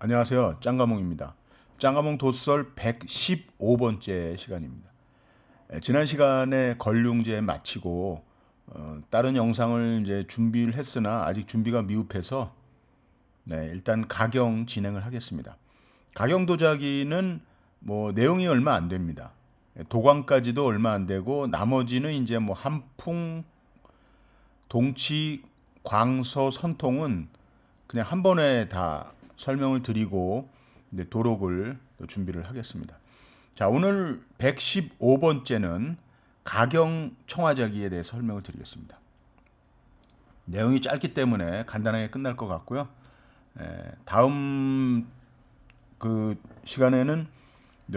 안녕하세요. 짱가몽입니다. 짱가몽 도스설 115번째 시간입니다. 에, 지난 시간에 걸륭제 마치고 어, 다른 영상을 이제 준비를 했으나 아직 준비가 미흡해서 네, 일단 가경 진행을 하겠습니다. 가경 도자기는 뭐 내용이 얼마 안 됩니다. 예, 도광까지도 얼마 안 되고 나머지는 이제 뭐 한풍, 동치, 광서, 선통은 그냥 한 번에 다 설명을 드리고 이제 도록을 또 준비를 하겠습니다. 자, 오늘 115번째는 가경 청화자기에 대해 설명을 드리겠습니다. 내용이 짧기 때문에 간단하게 끝날 것 같고요. 에, 다음 그 시간에는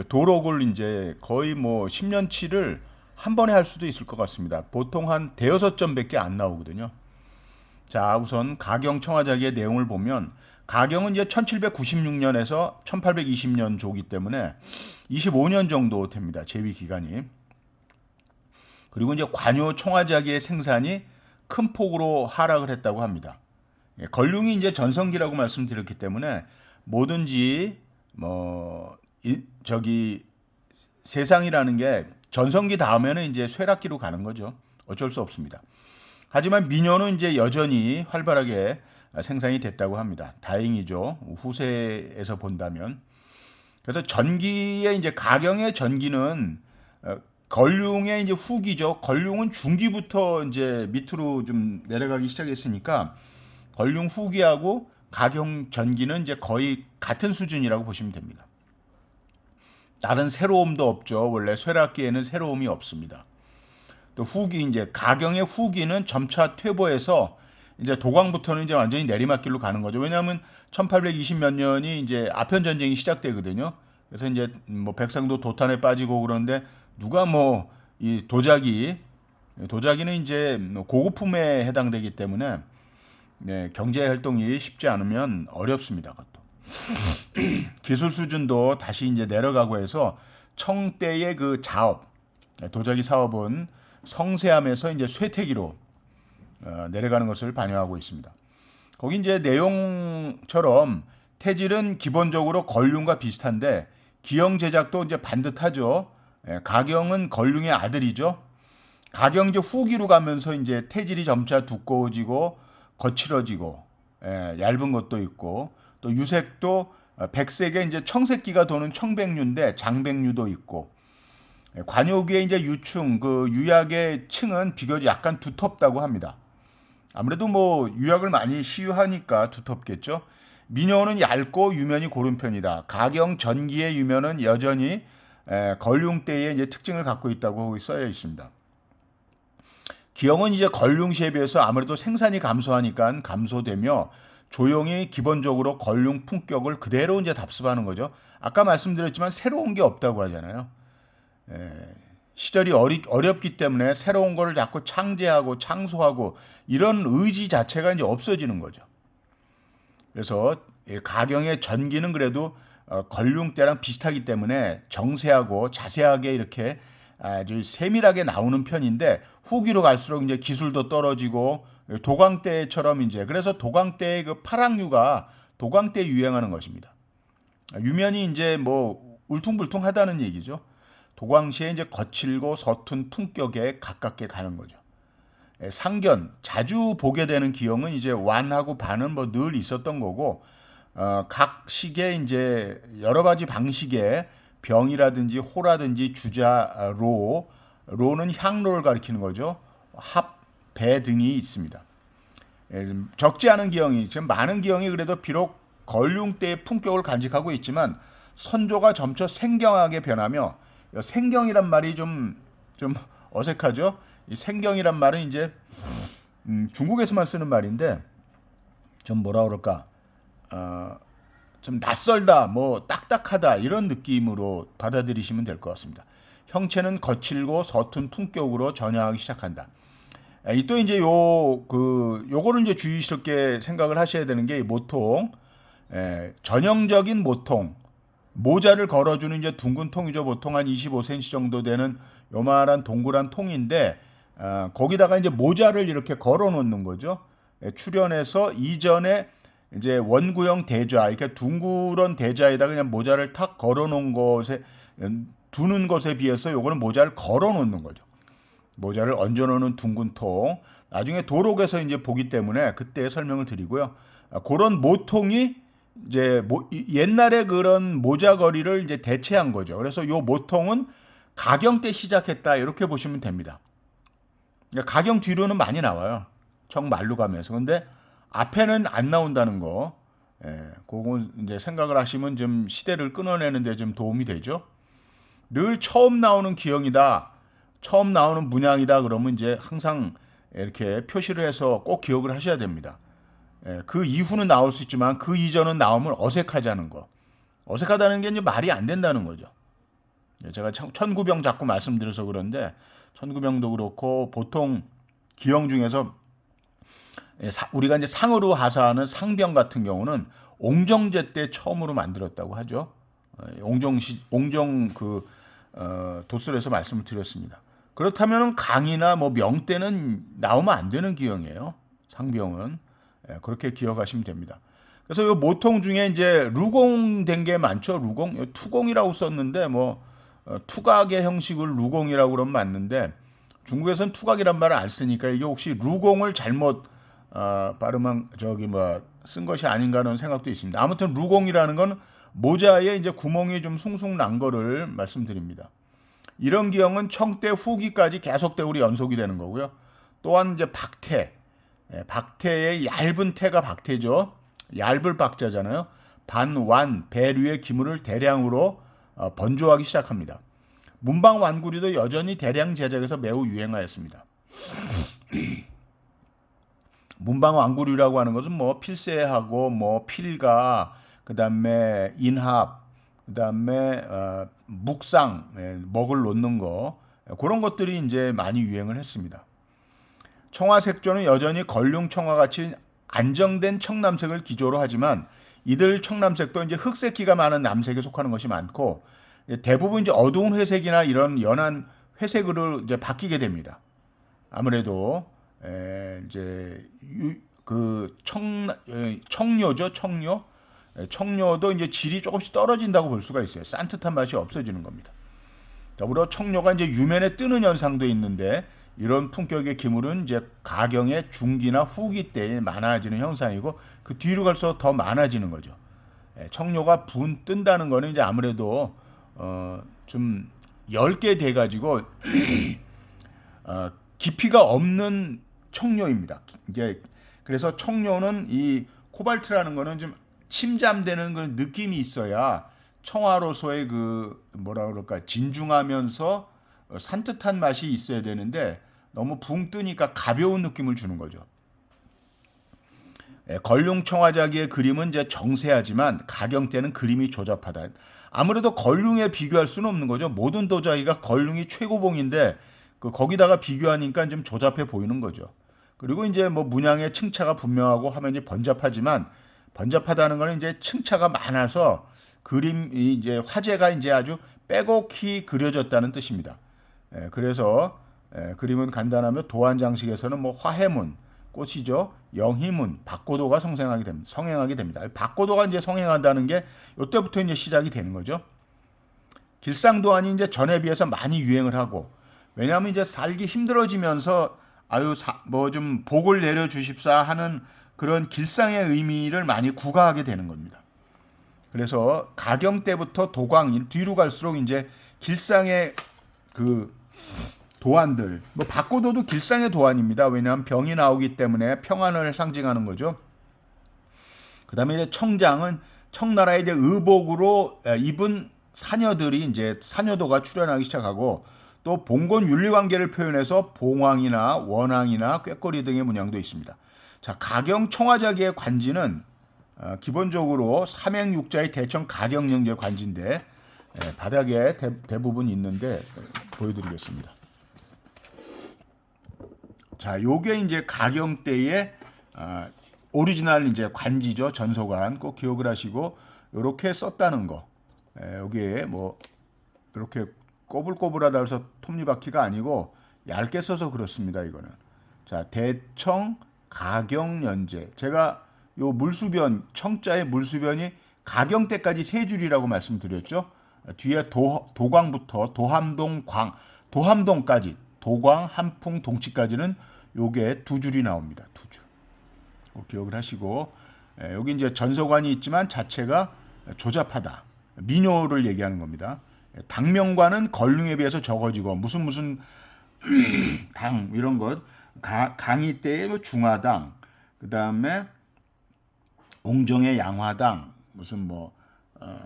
도록을 이제 거의 뭐 10년치를 한 번에 할 수도 있을 것 같습니다. 보통 한 대여섯 점밖에 안 나오거든요. 자, 우선 가경 청화자기의 내용을 보면 가경은 이제 1796년에서 1820년 조기 때문에 25년 정도 됩니다. 재위 기간이. 그리고 이제 관요 청화자기의 생산이 큰 폭으로 하락을 했다고 합니다. 예, 걸륭이 이제 전성기라고 말씀드렸기 때문에 뭐든지 뭐 이, 저기 세상이라는 게 전성기 다음에는 이제 쇠락기로 가는 거죠. 어쩔 수 없습니다. 하지만 민요는 이제 여전히 활발하게 생산이 됐다고 합니다. 다행이죠. 후세에서 본다면. 그래서 전기의 이제 가경의 전기는 어, 걸륭의 이제 후기죠. 걸륭은 중기부터 이제 밑으로 좀 내려가기 시작했으니까 걸륭 후기하고 가경 전기는 이제 거의 같은 수준이라고 보시면 됩니다. 다른 새로움도 없죠. 원래 쇠락기에는 새로움이 없습니다. 또 후기 이제 가경의 후기는 점차 퇴보해서 이제 도광부터는 이제 완전히 내리막길로 가는 거죠. 왜냐하면 1820 몇 년이 이제 아편 전쟁이 시작되거든요. 그래서 이제 뭐 백성도 도탄에 빠지고 그런데 누가 뭐 이 도자기 도자기는 이제 뭐 고급품에 해당되기 때문에 네, 경제 활동이 쉽지 않으면 어렵습니다. 그것도 기술 수준도 다시 이제 내려가고 해서 청대의 그 자업 도자기 사업은 성세함에서 이제 쇠퇴기로 어, 내려가는 것을 반영하고 있습니다. 거기 이제 내용처럼 태질은 기본적으로 걸륭과 비슷한데 기형 제작도 이제 반듯하죠. 예, 가경은 걸륭의 아들이죠. 가경 이제 후기로 가면서 이제 태질이 점차 두꺼워지고 거칠어지고 예, 얇은 것도 있고 또 유색도 어, 백색에 이제 청색기가 도는 청백류인데 장백류도 있고 예, 관요기의 이제 유충 그 유약의 층은 비교적 약간 두텁다고 합니다. 아무래도 뭐 유약을 많이 시유하니까 두텁겠죠. 민요는 얇고 유면이 고른 편이다. 가경 전기의 유면은 여전히 걸륭 때의 이제 특징을 갖고 있다고 써여 있습니다. 기형은 이제 걸륭시에 비해서 아무래도 생산이 감소하니까 감소되며 조용히 기본적으로 걸륭 품격을 그대로 이제 답습하는 거죠. 아까 말씀드렸지만 새로운 게 없다고 하잖아요. 에, 시절이 어리, 어렵기 때문에 새로운 거를 자꾸 창제하고 창소하고 이런 의지 자체가 이제 없어지는 거죠. 그래서 가경의 전기는 그래도 어, 걸륭 때랑 비슷하기 때문에 정세하고 자세하게 이렇게 아주 세밀하게 나오는 편인데 후기로 갈수록 이제 기술도 떨어지고 도광 때처럼 이제 그래서 도광 때의 그 파랑류가 도광 때 유행하는 것입니다. 유면이 이제 뭐 울퉁불퉁하다는 얘기죠. 도광시에 이제 거칠고 서툰 품격에 가깝게 가는 거죠. 예, 상견 자주 보게 되는 기형은 이제 완하고 반은 뭐 늘 있었던 거고 어, 각 시계 이제 여러 가지 방식의 병이라든지 호라든지 주자 로 로는 향로를 가리키는 거죠. 합, 배 등이 있습니다. 예, 적지 않은 기형이 지금 많은 기형이 그래도 비록 걸륭 때의 품격을 간직하고 있지만 선조가 점차 생경하게 변하며 생경이란 말이 좀 좀 어색하죠. 이 생경이란 말은 이제 음, 중국에서만 쓰는 말인데 좀 뭐라 그럴까 어, 좀 낯설다, 뭐 딱딱하다 이런 느낌으로 받아들이시면 될 것 같습니다. 형체는 거칠고 서툰 품격으로 전향하기 시작한다. 또 이제 요 그 요거를 이제 주의스럽게 생각을 하셔야 되는 게 모통 에, 전형적인 모통 모자를 걸어주는 이제 둥근 통이죠. 보통 한 25cm 정도 되는 요만한 동그란 통인데 어, 거기다가 이제 모자를 이렇게 걸어 놓는 거죠. 예, 출연해서 이전에 이제 원구형 대좌 이렇게 둥그런 대좌에다 그냥 모자를 탁 걸어 놓은 것에 두는 것에 비해서 요거는 모자를 걸어 놓는 거죠. 모자를 얹어 놓는 둥근 통. 나중에 도록에서 이제 보기 때문에 그때 설명을 드리고요. 아, 그런 모통이 이제 모, 이- 옛날에 그런 모자거리를 이제 대체한 거죠. 그래서 요 모통은 가경 때 시작했다 이렇게 보시면 됩니다. 그러니까 가경 뒤로는 많이 나와요. 정말로 가면서. 근데 앞에는 안 나온다는 거. 예, 그건 이제 생각을 하시면 좀 시대를 끊어내는데 좀 도움이 되죠. 늘 처음 나오는 기형이다. 처음 나오는 문양이다. 그러면 이제 항상 이렇게 표시를 해서 꼭 기억을 하셔야 됩니다. 예, 그 이후는 나올 수 있지만 그 이전은 나오면 어색하자는 거. 어색하다는 게 이제 말이 안 된다는 거죠. 예, 제가 천- 천구병 자꾸 말씀드려서 그런데 천구병도 그렇고 보통 기형 중에서 예, 사- 우리가 이제 상으로 하사하는 상병 같은 경우는 옹정제 때 처음으로 만들었다고 하죠. 어, 옹정시 옹정 그 어, 도술에서 말씀을 드렸습니다. 그렇다면 강이나 뭐명 때는 나오면 안 되는 기형이에요. 상병은 예, 그렇게 기억하시면 됩니다. 그래서 이 모통 중에 이제 루공 된 게 많죠. 루공 요 투공이라고 썼는데 뭐 어, 투각의 형식을 루공이라고 그러면 맞는데 중국에서는 투각이란 말을 안 쓰니까 이게 혹시 루공을 잘못 어, 발음한 저기 뭐 쓴 것이 아닌가 하는 생각도 있습니다. 아무튼 루공이라는 건 모자에 이제 구멍이 좀 숭숭 난 거를 말씀드립니다. 이런 기형은 청대 후기까지 계속되고 우리 연속이 되는 거고요. 또한 이제 박태, 예, 박태의 얇은 태가 박태죠. 얇을 박자잖아요. 반완 배류의 기물을 대량으로 어, 번조하기 시작합니다. 문방 완구리도 여전히 대량 제작에서 매우 유행하였습니다. 문방 완구리라고 하는 것은 뭐 필세하고 뭐 필가 그다음에 인합 그다음에 어, 묵상 예, 먹을 놓는 거 그런 것들이 이제 많이 유행을 했습니다. 청화색조는 여전히 걸륭 청화 같이 안정된 청남색을 기조로 하지만 이들 청남색도 이제 흑색기가 많은 남색에 속하는 것이 많고 대부분 이제 어두운 회색이나 이런 연한 회색으로 이제 바뀌게 됩니다. 아무래도 에, 이제 유, 그 청, 에, 청료죠, 청료. 에, 청료도 이제 질이 조금씩 떨어진다고 볼 수가 있어요. 산뜻한 맛이 없어지는 겁니다. 더불어 청료가 이제 유면에 뜨는 현상도 있는데 이런 품격의 기물은 이제 가경의 중기나 후기 때에 많아지는 현상이고 그 뒤로 갈수록 더 많아지는 거죠. 예, 청료가 분 뜬다는 거는 이제 아무래도 어 좀 얇게 돼 가지고 어, 깊이가 없는 청료입니다. 이제 그래서 청료는 이 코발트라는 거는 좀 침잠되는 그 느낌이 있어야 청화로서의 그 뭐라 그럴까 진중하면서 어, 산뜻한 맛이 있어야 되는데 너무 붕 뜨니까 가벼운 느낌을 주는 거죠. 예, 걸륭 청화자기의 그림은 이제 정세하지만 가경 때는 그림이 조잡하다. 아무래도 걸륭에 비교할 수는 없는 거죠. 모든 도자기가 걸륭이 최고봉인데 그 거기다가 비교하니까 좀 조잡해 보이는 거죠. 그리고 이제 뭐 문양의 층차가 분명하고 하면 이제 번잡하지만 번잡하다는 거는 이제 층차가 많아서 그림이 이제 화제가 이제 아주 빼곡히 그려졌다는 뜻입니다. 예, 그래서 예, 그림은 간단하며 도안 장식에서는 뭐 화해문, 꽃이죠. 영희문, 박고도가 성행하게 됩니다. 성행하게 됩니다. 박고도가 이제 성행한다는 게 이때부터 이제 시작이 되는 거죠. 길상도안이 이제 전에 비해서 많이 유행을 하고 왜냐하면 이제 살기 힘들어지면서 아유 뭐 좀 복을 내려 주십사 하는 그런 길상의 의미를 많이 구가하게 되는 겁니다. 그래서 가경 때부터 도광 뒤로 갈수록 이제 길상의 그 도안들 뭐 박고도도 길상의 도안입니다. 왜냐하면 병이 나오기 때문에 평안을 상징하는 거죠. 그 다음에 이제 청장은 청나라의 이제 의복으로 입은 사녀들이 이제 사녀도가 출현하기 시작하고 또 봉건 윤리 관계를 표현해서 봉황이나 원황이나 꾀꼬리 등의 문양도 있습니다. 자 가경 청화자기의 관지는 어, 기본적으로 삼행육자의 대청 가경영제 관지인데 예, 바닥에 대, 대부분 있는데 보여드리겠습니다. 자, 요게 이제 가경 때의 아, 오리지널 이제 관지죠 전소관 꼭 기억을 하시고 요렇게 썼다는 거. 에, 여기에 뭐 이렇게 꼬불꼬불하다 해서 톱니바퀴가 아니고 얇게 써서 그렇습니다 이거는. 자, 대청 가경연제 제가 요 물수변 청자의 물수변이 가경대까지 세 줄이라고 말씀드렸죠. 뒤에 도, 도광부터 도함동 광 도함동까지 도광 한풍 동치까지는 요게 두 줄이 나옵니다. 두 줄. 꼭 기억을 하시고 예, 여기 이제 전서관이 있지만 자체가 조잡하다. 민요를 얘기하는 겁니다. 예, 당명관은 걸릉에 비해서 적어지고 무슨 무슨 당 이런 것 가, 강의 때의 뭐 중화당 그 다음에 옹정의 양화당 무슨 뭐 어,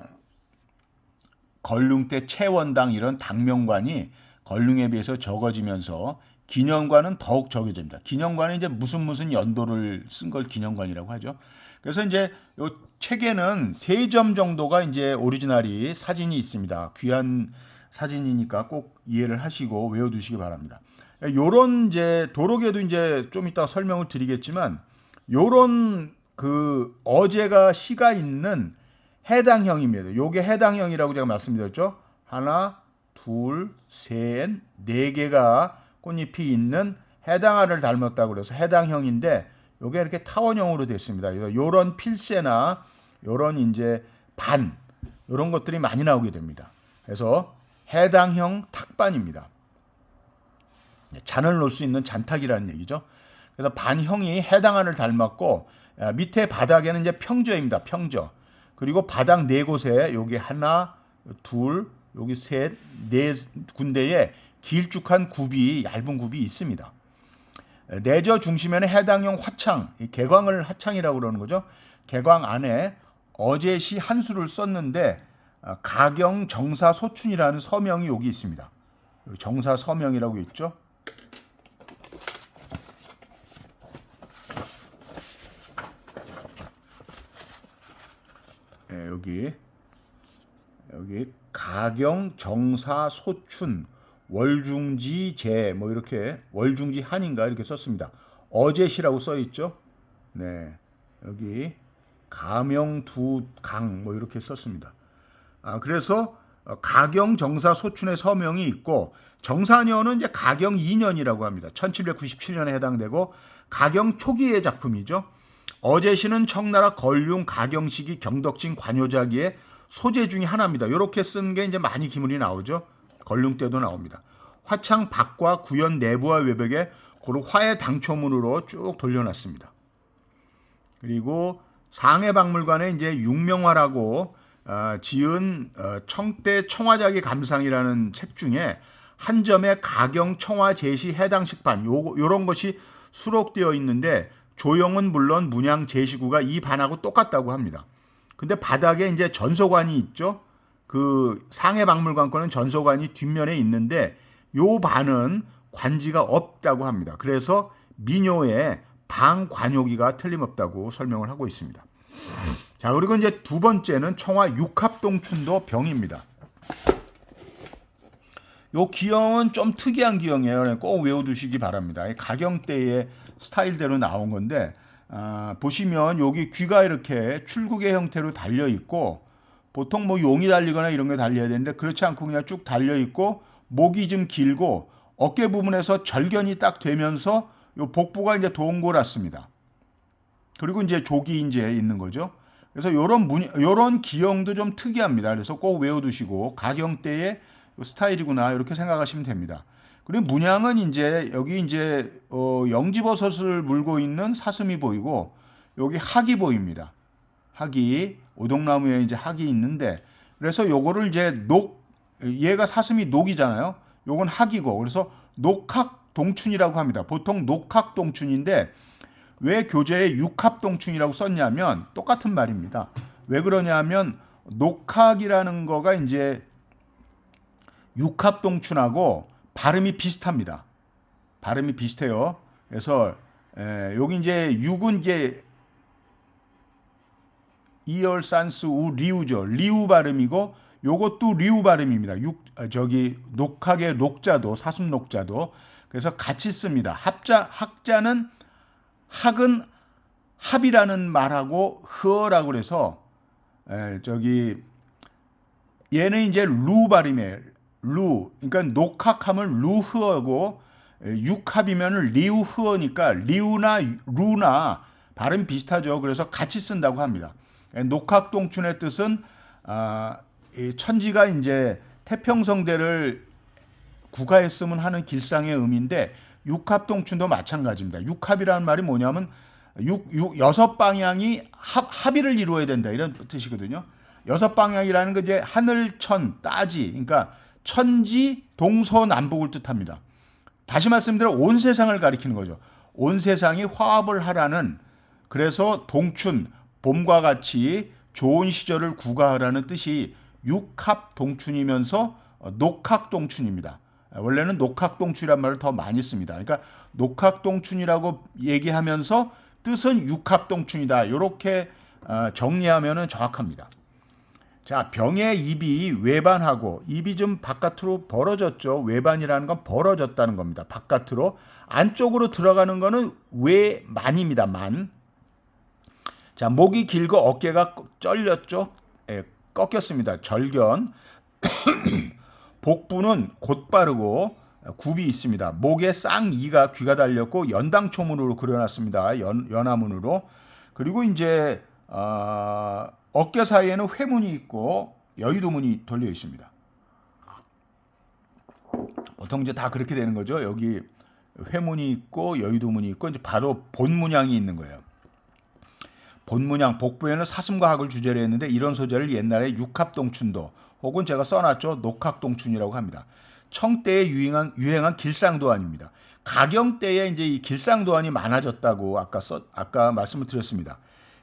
때 채원당 이런 당명관이 걸릉에 비해서 적어지면서 기념관은 더욱 적어집니다. 기념관은 이제 무슨 무슨 연도를 쓴 걸 기념관이라고 하죠. 그래서 이제 요 책에는 세 점 정도가 이제 오리지널이 사진이 있습니다. 귀한 사진이니까 꼭 이해를 하시고 외워두시기 바랍니다. 요런 이제 도로계도 이제 좀 이따 설명을 드리겠지만 요런 그 어제가 시가 있는 해당형입니다. 요게 해당형이라고 제가 말씀드렸죠. 하나, 둘, 셋, 네 개가 꽃잎이 있는 해당화를 닮았다고 그래서 해당형인데 요게 이렇게 타원형으로 됐습니다. 요런 필세나 요런 이제 반 요런 것들이 많이 나오게 됩니다. 그래서 해당형 탁반입니다. 잔을 놓을 수 있는 잔탁이라는 얘기죠. 그래서 반형이 해당안을 닮았고 아, 밑에 바닥에는 이제 평저입니다. 평저. 그리고 바닥 네 곳에 여기 하나, 둘, 여기 셋, 네 군데에 길쭉한 굽이 얇은 굽이 있습니다. 내저 중심에는 해당형 화창, 이 개광을 화창이라고 그러는 거죠. 개광 안에 어제시 한 수를 썼는데 아, 가경 정사 소춘이라는 서명이 여기 있습니다. 정사 서명이라고 있죠. 예, 여기 여기 가경 정사 소춘 월중지 제뭐 이렇게 월중지 한인가 이렇게 썼습니다. 어제시라고 써 있죠. 네. 여기 가명 두 강 뭐 이렇게 썼습니다. 아 그래서 가경 정사 소춘의 서명이 있고 정사년은 이제 가경 2년이라고 합니다. 1797년에 해당되고 가경 초기의 작품이죠. 어제 시는 청나라 걸륭 가경식이 경덕진 관효자기의 소재 중의 하나입니다. 이렇게 쓴 게 이제 많이 기문이 나오죠. 걸륭 때도 나옵니다. 화창 밖과 구연 내부와 외벽에 고루 화의 당초문으로 쭉 돌려놨습니다. 그리고 상해 박물관에 이제 육명화라고 어, 지은 어, 청대 청화자기 감상이라는 책 중에 한 점의 가경 청화 제시 해당 식판 요 요런 것이 수록되어 있는데 조형은 물론 문양 제시구가 이 반하고 똑같다고 합니다. 근데 바닥에 이제 전소관이 있죠. 그 상해 박물관 거는 전소관이 뒷면에 있는데 요 반은 관지가 없다고 합니다. 그래서 민요의 방관요기가 틀림없다고 설명을 하고 있습니다. 자, 그리고 이제 두 번째는 청화 육합동춘도 병입니다. 요 기형은 좀 특이한 기형이에요. 꼭 외워두시기 바랍니다. 가경대의 스타일대로 나온 건데 아, 보시면 여기 귀가 이렇게 출국의 형태로 달려 있고 보통 뭐 용이 달리거나 이런 게 달려야 되는데 그렇지 않고 그냥 쭉 달려 있고 목이 좀 길고 어깨 부분에서 절견이 딱 되면서 요 복부가 이제 동그랗습니다. 그리고 이제 족이 이제 있는 거죠. 그래서 요런 문 요런 기형도 좀 특이합니다. 그래서 꼭 외워두시고 가경대의 스타일이구나 이렇게 생각하시면 됩니다. 그리고 문양은 이제 여기 이제 어 영지버섯을 물고 있는 사슴이 보이고 여기 학이 보입니다. 학이 오동나무에 이제 학이 있는데 그래서 요거를 이제 녹 얘가 사슴이 녹이잖아요. 요건 학이고 그래서 녹학 동춘이라고 합니다. 보통 녹학 동춘인데 왜 교재에 육합 동춘이라고 썼냐면 똑같은 말입니다. 왜 그러냐면 녹학이라는 거가 이제 육합 동춘하고 발음이 비슷합니다. 발음이 비슷해요. 그래서 에, 여기 이제 육은 이제 이얼산스 우 리우죠. 리우 발음이고 요것도 리우 발음입니다. 육 아, 저기 녹학의 녹자도 사슴 녹자도 그래서 같이 씁니다. 합자 학자는 학은 합이라는 말하고 흐어라고 그래서 에, 저기 얘는 이제 루 발음이에요. 루 그러니까 녹학하면 루흐어고 육합이면 리우흐어니까 리우나 루나 발음 비슷하죠. 그래서 같이 쓴다고 합니다. 예, 녹학동춘의 뜻은 아, 이 천지가 이제 태평성대를 국가했으면 하는 길상의 의미인데 육합동춘도 마찬가지입니다. 육합이라는 말이 뭐냐면 육, 육 여섯 방향이 합, 합의를 이루어야 된다 이런 뜻이거든요. 여섯 방향이라는 게 이제 하늘, 천, 따지, 그러니까 천지, 동서남북을 뜻합니다. 다시 말씀드려 온 세상을 가리키는 거죠. 온 세상이 화합을 하라는 그래서 동춘 봄과 같이 좋은 시절을 구가하라는 뜻이 육합 동춘이면서 녹합 동춘입니다. 원래는 녹합 동춘이란 말을 더 많이 씁니다. 그러니까 녹합 동춘이라고 얘기하면서 뜻은 육합 동춘이다. 이렇게 정리하면 정확합니다. 자, 병의 입이 외반하고 입이 좀 바깥으로 벌어졌죠. 외반이라는 건 벌어졌다는 겁니다. 바깥으로 안쪽으로 들어가는 거는 외만입니다. 만. 자, 목이 길고 어깨가 쩔렸죠. 예, 꺾였습니다. 절견. 복부는 곧바르고 굽이 있습니다. 목에 쌍이가 귀가 달렸고 연당초문으로 그려놨습니다. 연, 연화문으로. 그리고 이제 어, 어깨 사이에는 회문이 있고 여의도문이 돌려 있습니다. 보통 이제 다 그렇게 되는 거죠. 여기 회문이 있고 여의도문이 있고 이제 바로 본문양이 있는 거예요. 본문양 복부에는 사슴과 학을 주제로 했는데 이런 소재를 옛날에 육합동춘도 혹은 제가 써놨죠 녹학동춘이라고 합니다. 청때에 유행한 유행한 길상도안입니다. 가경 때에 이제 이 길상도안이 많아졌다고 아까 써 아까 말씀을 드렸습니다.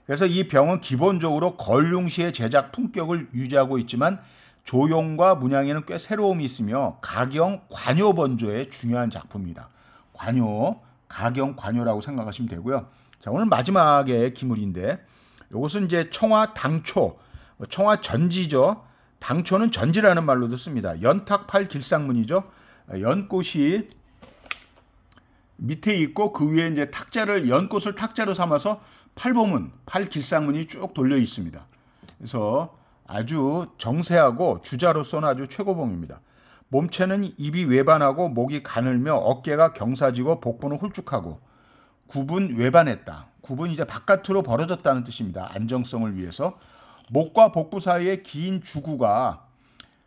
그래서 이 병은 기본적으로 걸륭시의 제작 품격을 유지하고 있지만 조용과 문양에는 꽤 새로움이 있으며 가경 관요 번조의 중요한 작품입니다. 관요, 가경 관요라고 생각하시면 되고요. 자, 오늘 마지막에 기물인데 이것은 이제 청화 당초, 청화 전지죠. 당초는 전지라는 말로도 씁니다. 연탁팔 길상문이죠. 연꽃이 밑에 있고 그 위에 이제 탁자를 연꽃을 탁자로 삼아서 팔보문, 팔길상문이 쭉 돌려 있습니다. 그래서 아주 정세하고 주자로서는 아주 최고봉입니다. 몸체는 입이 외반하고 목이 가늘며 어깨가 경사지고 복부는 홀쭉하고 굽은 외반했다. 굽은 이제 바깥으로 벌어졌다는 뜻입니다. 안정성을 위해서 목과 복부 사이에 긴 주구가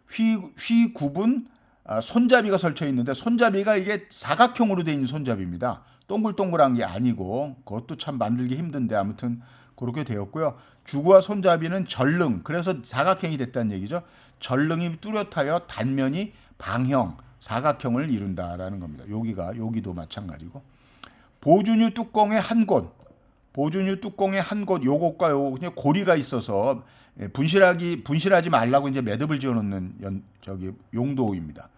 휘, 휘 굽은 아, 손잡이가 설쳐 있는데 손잡이가 이게 사각형으로 되어 있는 손잡이입니다. 동글동글한 게 아니고 그것도 참 만들기 힘든데 아무튼 그렇게 되었고요. 주구와 손잡이는 절릉 그래서 사각형이 됐다는 얘기죠. 절릉이 뚜렷하여 단면이 방형 사각형을 이룬다라는 겁니다. 여기가 여기도 마찬가지고 보준유 뚜껑의 한 곳, 보준유 뚜껑의 한 곳, 요것과 요 그냥 고리가 있어서 예, 분실하기 분실하지 말라고 이제 매듭을 지어놓는 연, 저기 용도입니다.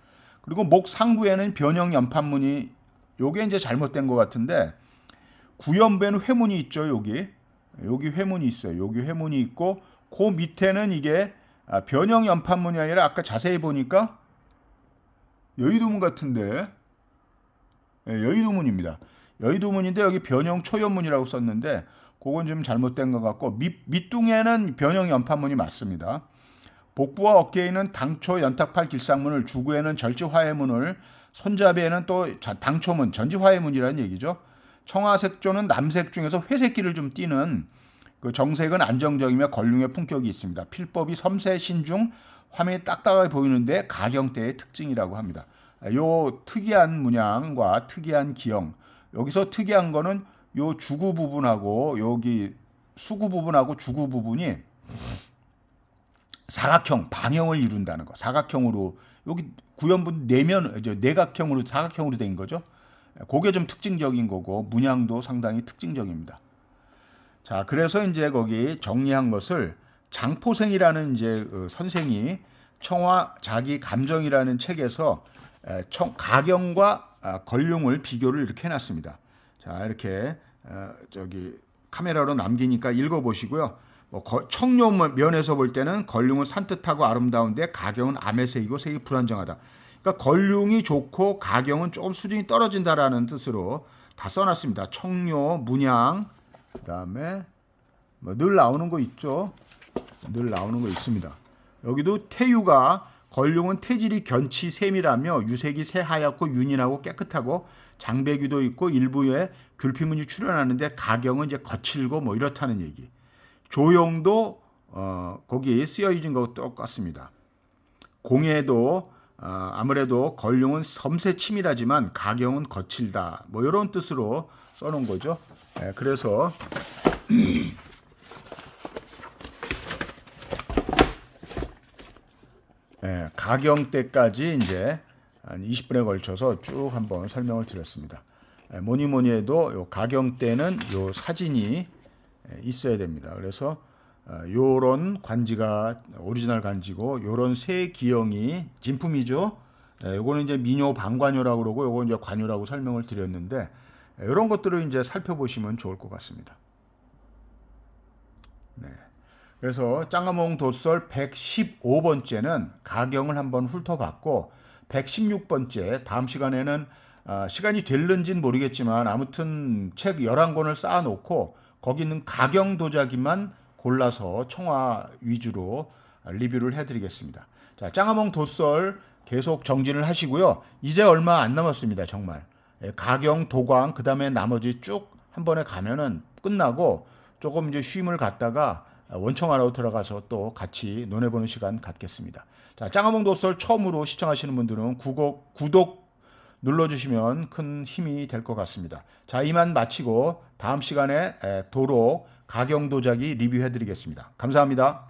그리고 목 상부에는 변형 연판문이 요게 이제 잘못된 것 같은데 구연배는 회문이 있죠 여기 여기 회문이 있어요. 여기 회문이 있고 그 밑에는 이게 아, 변형 연판문이 아니라 아까 자세히 보니까 여의도문 같은데 예, 여의도문입니다. 여의도문인데 여기 변형 초연문이라고 썼는데 그건 좀 잘못된 것 같고 밑, 밑둥에는 변형 연판문이 맞습니다. 복부와 어깨에는 당초 연탁팔 길상문을 주구에는 절지화해문을 손잡이에는 또 당초문 전지화해문이라는 얘기죠. 청아색조는 남색 중에서 회색기를 좀 띠는 그 정색은 안정적이며 걸륭의 품격이 있습니다. 필법이 섬세 신중 화면이 딱딱하게 보이는데 가경대의 특징이라고 합니다. 요 특이한 문양과 특이한 기형 여기서 특이한 거는 요 주구 부분하고 여기 수구 부분하고 주구 부분이 사각형 방형을 이룬다는 거. 사각형으로 여기 구연분 내면 저 내각형으로 사각형으로 된 거죠. 그게 좀 특징적인 거고 문양도 상당히 특징적입니다. 자, 그래서 이제 거기 정리한 것을 장포생이라는 이제 그 선생이 청화 자기 감정이라는 책에서 청, 가경과 아, 걸룡을 비교를 이렇게 해놨습니다. 자, 이렇게 어, 저기 카메라로 남기니까 읽어보시고요. 뭐 청료 면에서 볼 때는 걸륭은 산뜻하고 아름다운데 가경은 암의색이고 색이 불안정하다. 그러니까 걸륭이 좋고 가경은 조금 수준이 떨어진다라는 뜻으로 다 써놨습니다. 청료, 문양, 그다음에 뭐 늘 나오는 거 있죠. 늘 나오는 거 있습니다. 여기도 태유가 걸룡은 태질이 견치 세밀하며 유색이 새하얗고 윤인하고 깨끗하고 장배기도 있고 일부에 귤피문이 출현하는데 가경은 이제 거칠고 뭐 이렇다는 얘기. 조형도 어, 거기에 쓰여 있는 것과 똑같습니다. 공예도 어, 아무래도 걸룡은 섬세 치밀하지만 가경은 거칠다. 뭐 이런 뜻으로 써놓은 거죠. 예, 그래서 예, 가경 때까지 이제 한 20분에 걸쳐서 쭉 한번 설명을 드렸습니다. 예, 뭐니 뭐니 해도 요 가경 때는 요 사진이 예, 있어야 됩니다. 그래서 어, 요런 관지가 오리지널 관지고 요런 새 기형이 진품이죠. 예, 요거는 이제 민요 방관요라고 그러고 요거 이제 관요라고 설명을 드렸는데 예, 이런 것들을 이제 살펴보시면 좋을 것 같습니다. 네. 그래서 짱가몽 도설 115번째는 가경을 한번 훑어봤고 116번째 다음 시간에는 아, 시간이 될는지는 모르겠지만 아무튼 책 11권을 쌓아놓고 거기 있는 가경 도자기만 골라서 청화 위주로 리뷰를 해드리겠습니다. 자, 짱가몽 도설 계속 정진을 하시고요. 이제 얼마 안 남았습니다. 정말. 예, 가경, 도광, 그 다음에 나머지 쭉 한 번에 가면은 끝나고 조금 이제 쉼을 갖다가 원청하러 들어가서 또 같이 논해보는 시간 갖겠습니다. 자, 짱가몽 도설 처음으로 시청하시는 분들은 구독, 구독 눌러주시면 큰 힘이 될 것 같습니다. 자, 이만 마치고 다음 시간에 에, 도로 가경 도자기 리뷰해드리겠습니다. 감사합니다.